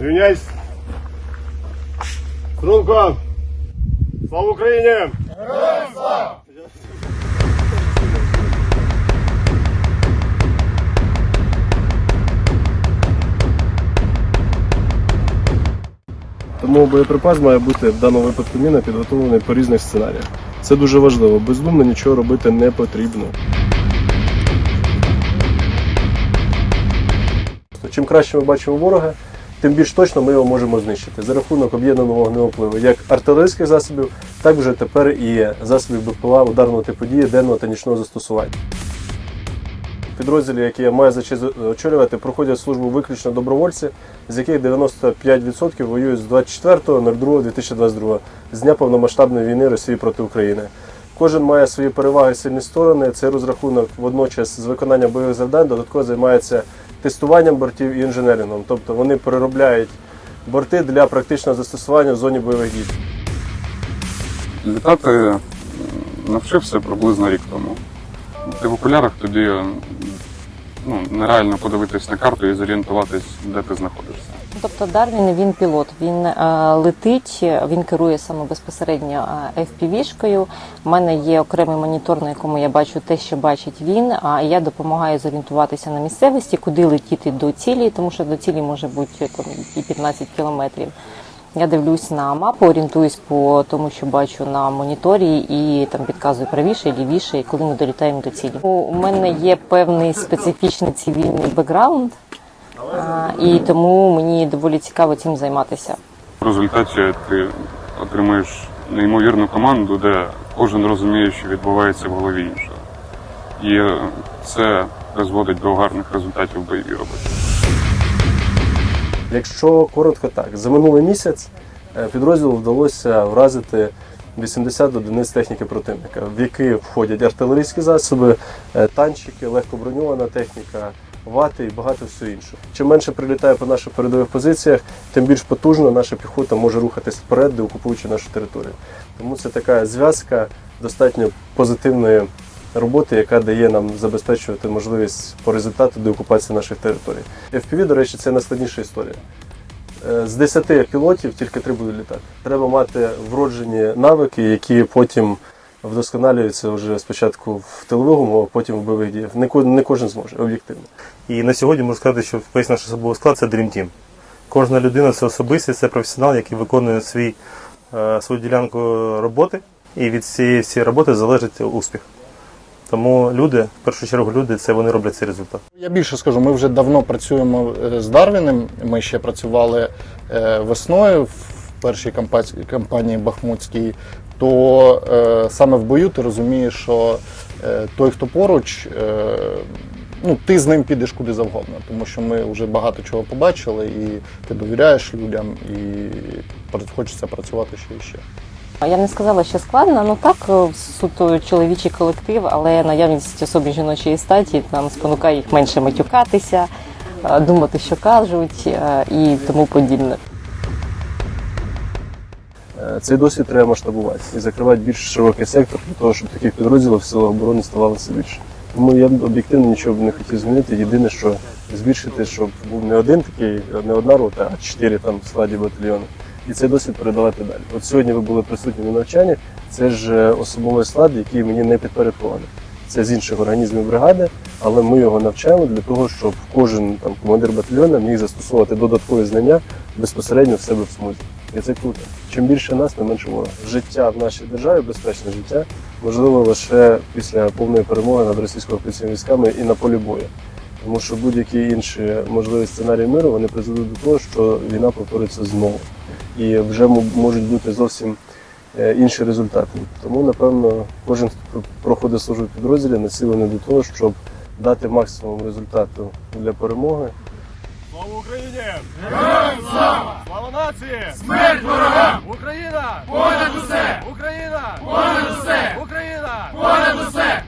Рівняйсь. Струнко. Слава Україні! Тому боєприпас має бути в даному випадку міна підготовлений по різних сценаріях. Це дуже важливо. Бездумно нічого робити не потрібно. Чим краще ми бачимо ворога, тим більш точно ми його можемо знищити за рахунок об'єднаного вогневого впливу як артилерійських засобів, так вже тепер і засобів БПЛА ударного типу дії денного та нічного застосування. Підрозділі, які я маю за честь очолювати, проходять службу виключно добровольці, з яких 95% воюють з 24.02.2022, з дня повномасштабної війни Росії проти України. Кожен має свої переваги сильні сторони. Цей розрахунок водночас з виконанням бойових завдань додатково займається тестуванням бортів і інженерингом. Тобто вони переробляють борти для практичного застосування в зоні бойових дій. Літати навчився приблизно рік тому. Ти в окулярах тоді ну, нереально подивитись на карту і зорієнтуватись, де ти знаходишся. Тобто Дарвін він пілот, він е, летить, він керує саме безпосередньо е, FPV-шкою. У мене є окремий монітор, на якому я бачу те, що бачить він. А я допомагаю зорієнтуватися на місцевості, куди летіти до цілі, тому що до цілі може бути там, і 15 кілометрів. Я дивлюсь на мапу, орієнтуюсь по тому, що бачу на моніторі, і там підказую правіше, лівіше, і коли ми долітаємо до цілі. У мене є певний специфічний цивільний бекграунд. І тому мені доволі цікаво цим займатися. В результаті ти отримуєш неймовірну команду, де кожен розуміє, що відбувається в голові іншого. І це призводить до гарних результатів в бойовій роботі. Якщо коротко так, за минулий місяць е, підрозділу вдалося вразити 80 одиниць техніки противника, в які входять артилерійські засоби, е, танчики, легкоброньована техніка, вати і багато всього іншого. Чим менше прилітає по наших передових позиціях, тим більш потужно наша піхота може рухатись вперед, деокупуючи нашу територію. Тому це така зв'язка достатньо позитивної роботи, яка дає нам забезпечувати можливість по результату деокупації наших територій. FPV, до речі, це найскладніша історія. Е, З 10 пілотів тільки три будуть літати. Треба мати вроджені навики, які потім вдосконалюються вже спочатку в тилових умовах, потім в бойових діях. Не, ко- не кожен зможе, об'єктивно. І на сьогодні можу сказати, що весь наш особовий склад це Dream Team. Кожна людина це особистість, це професіонал, який виконує свій, е, свою ділянку роботи, і від цієї всієї роботи залежить успіх. Тому люди, в першу чергу, люди, це вони роблять цей результат. Я більше скажу, ми вже давно працюємо е, з Дарвіним. Ми ще працювали е, весною в першій кампанії Бахмутській. То е, саме в бою ти розумієш, що е, той, хто поруч, е, ну ти з ним підеш куди завгодно, тому що ми вже багато чого побачили, і ти довіряєш людям, і хочеться працювати ще і ще. Я не сказала, що складно, ну так суто чоловічий колектив, але наявність особі жіночої статі там спонукає їх менше матюкатися, думати, що кажуть, і тому подібне. Е, Цей досвід треба масштабувати і закривати більш широкий сектор для того, щоб таких підрозділів в силах оборони ставалося більше. Тому я б об'єктивно нічого б не хотів змінити. Єдине, що збільшити, щоб був не один такий, не одна рота, а чотири там в складі батальйону. І цей досвід передавати далі. От сьогодні ви були присутні на навчаннях. Це ж е, особовий склад, який мені не підпорядкований. Це з інших організмів бригади, але ми його навчаємо для того, щоб кожен там командир батальйону міг застосовувати додаткові знання безпосередньо в себе в смузі. І це круто. Чим більше нас, тим менше ворога. Життя в нашій державі, безпечне життя, можливо лише після повної перемоги над російсько-окупаційними військами і на полі бою. Тому що будь-які інші можливі сценарії миру вони призведуть до того, що війна повториться знову. І вже можуть бути зовсім е, інші результати. Тому, напевно, кожен, хто проходить службу в підрозділі, націлений до того, щоб дати максимум результату для перемоги. Слава Україні! Героям слава! Слава нації! Смерть ворогам! Україна! Понад усе! Україна! Понад усе! Україна! Понад усе!